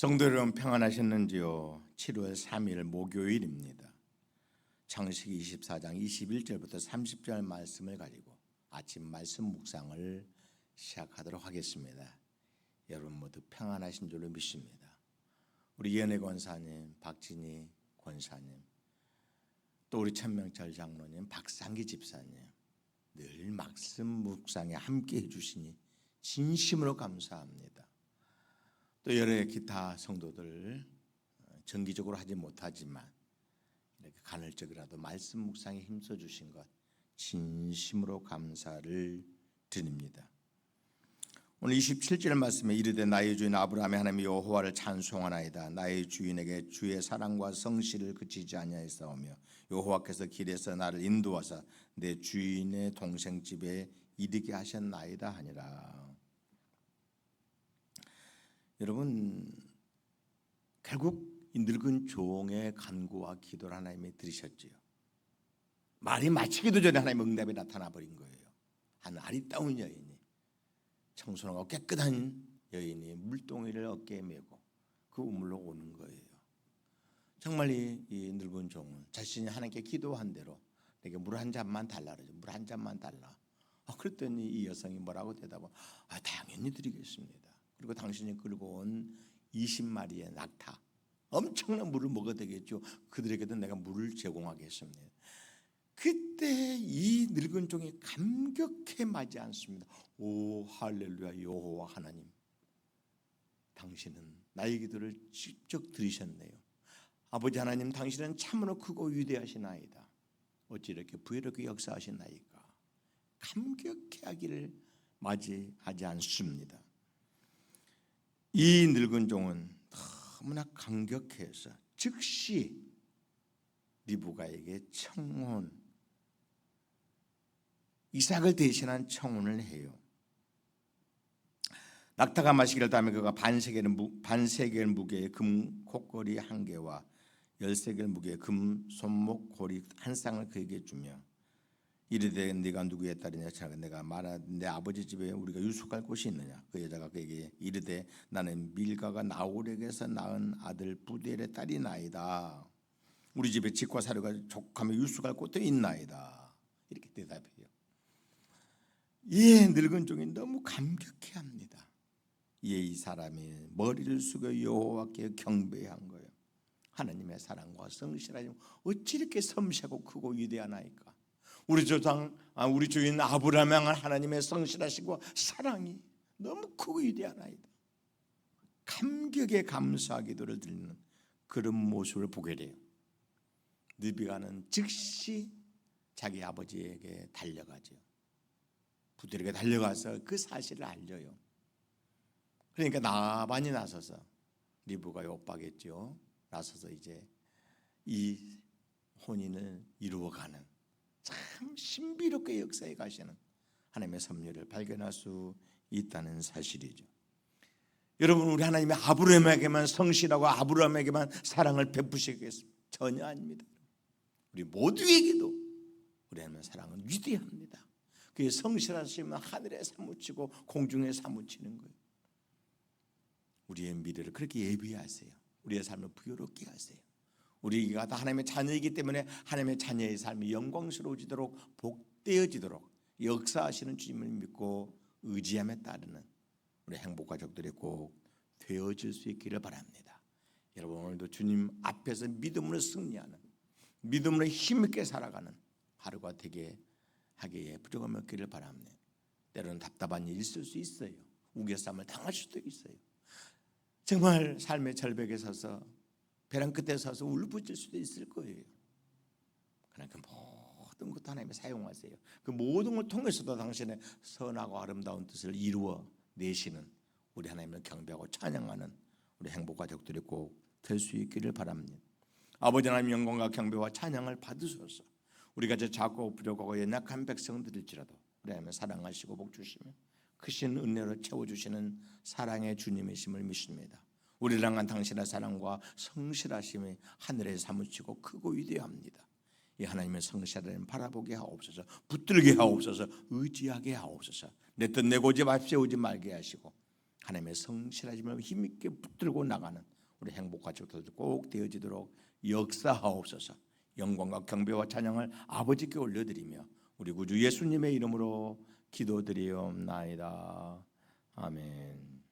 성도 여러분 평안하셨는지요? 7월 3일 목요일입니다. 창세기 24장 21절부터 30절 말씀을 가지고 아침 말씀 묵상을 시작하도록 하겠습니다. 여러분 모두 평안하신 줄로 믿습니다. 우리 연애 권사님, 박진희 권사님, 또 우리 천명철 장로님, 박상기 집사님 늘 말씀 묵상에 함께 해주시니 진심으로 감사합니다. 또 여러 기타 성도들 어, 정기적으로 하지 못하지만 이렇게 간헐적이라도 말씀 묵상에 힘써 주신 것 진심으로 감사를 드립니다. 오늘 27절 말씀에 이르되 나의 주인 아브라함의 하나님 여호와를 찬송하나이다 나의 주인에게 주의 사랑과 성실을 그치지 아니하였사오며 여호와께서 길에서 나를 인도하사 내 주인의 동생 집에 이르게 하셨나이다 하니라 여러분 결국 이 늙은 종의 간구와 기도를 하나님이 들으셨지요. 말이 마치기도 전에 하나님 응답이 나타나 버린 거예요. 한 아리따운 여인이 청순하고 깨끗한 여인이 물동이를 어깨에 메고 그 우물로 오는 거예요. 정말 이, 이 늙은 종은 자신이 하나님께 기도한 대로 내게 물 한 잔만 달라 그러죠. 물 한 잔만 달라. 아, 그랬더니 이 여성이 뭐라고 대답을 아, 당연히 드리겠습니다. 그리고 당신이 끌고 온 20마리의 낙타 엄청난 물을 먹어야 되겠죠. 그들에게도 내가 물을 제공하겠습니다. 그때 이 늙은 종이 감격해 마지 않습니다. 오 할렐루야 여호와 하나님 당신은 나의 기도를 직접 들으셨네요. 아버지 하나님 당신은 참으로 크고 위대하시나이다. 어찌 이렇게 부여롭게 역사하시나이까 감격해 하기를 맞이하지 않습니다. 이 늙은 종은 너무나 감격해서 즉시 리브가에게 청혼 이삭을 대신한 청혼을 해요. 낙타가 마시기를 다음에 그가 반세겔 무 반세겔 무게의 금 콧걸이 한 개와 열세겔 무게의 금 손목 고리 한 쌍을 그에게 주며 이르되 네가 누구의 딸이냐? 자가 내가 말하 내 아버지 집에 우리가 유숙할 곳이 있느냐? 그 여자가 그에게 이르되 나는 밀가가 나홀에게서 낳은 아들 부델의 딸이 나이다. 우리 집에 집과 사료가 족하며 유숙할 곳도 있나이다. 이렇게 대답해요. 이 늙은 종이 너무 감격해합니다. 이에 이 사람이 머리를 숙여 여호와께 경배한 거예요. 하나님의 사랑과 성실하심 어찌 이렇게 섬세하고 크고 위대하나이까 우리 조상, 아, 우리 주인 아브라함 향한 하나님의 성실하시고 사랑이 너무 크고 위대하나이다. 감격에 감사 기도를 드리는 그런 모습을 보게 돼요. 느비가는 즉시 자기 아버지에게 달려가죠. 부들에게 달려가서 그 사실을 알려요. 그러니까 나반이 나서서 리브가 욕박했죠. 나서서 이제 이 혼인을 이루어가는 참 신비롭게 역사에 가시는 하나님의 섭리를 발견할 수 있다는 사실이죠. 여러분 우리 하나님의 아브라함에게만 성실하고 아브라함에게만 사랑을 베푸시겠습니까? 전혀 아닙니다. 우리 모두에게도 우리 하나님의 사랑은 위대합니다. 그의 성실하시면 하늘에 사무치고 공중에 사무치는 거예요. 우리의 미래를 그렇게 예비하세요. 우리의 삶을 부여롭게 하세요. 우리가 다 하나님의 자녀이기 때문에 하나님의 자녀의 삶이 영광스러워지도록 복되어지도록 역사하시는 주님을 믿고 의지함에 따르는 우리 행복 가족들이 꼭 되어질 수 있기를 바랍니다. 여러분 오늘도 주님 앞에서 믿음으로 승리하는 믿음으로 힘있게 살아가는 하루가 되게 하기에 부족함 없기를 바랍니다. 때로는 답답한 일이 있을 수 있어요. 우겨쌈을 당할 수도 있어요. 정말 삶의 절벽에 서서 벼랑 끝에 서서 울부짖을 수도 있을 거예요. 그러나 그 모든 것 하나님이 사용하세요. 그 모든 걸 통해서도 당신의 선하고 아름다운 뜻을 이루어 내시는 우리 하나님을 경배하고 찬양하는 우리 행복 가족들이 꼭 될 수 있기를 바랍니다. 아버지 하나님 영광과 경배와 찬양을 받으소서. 우리가 저 작고 부족하고 연약한 백성들일지라도 하나님 사랑하시고 복 주시며 크신 은혜로 채워 주시는 사랑의 주님이심을 믿습니다. 우리를 향한 당신의 사랑과 성실하심이 하늘에 사무치고 크고 위대합니다. 이 하나님의 성실함을 바라보게 하옵소서 붙들게 하옵소서 의지하게 하옵소서 내 뜻 내 고집 앞세우지 말게 하시고 하나님의 성실하심을 힘있게 붙들고 나가는 우리 행복한 족들도 꼭 되어지도록 역사하옵소서. 영광과 경배와 찬양을 아버지께 올려드리며 우리 구주 예수님의 이름으로 기도드리옵나이다. 아멘.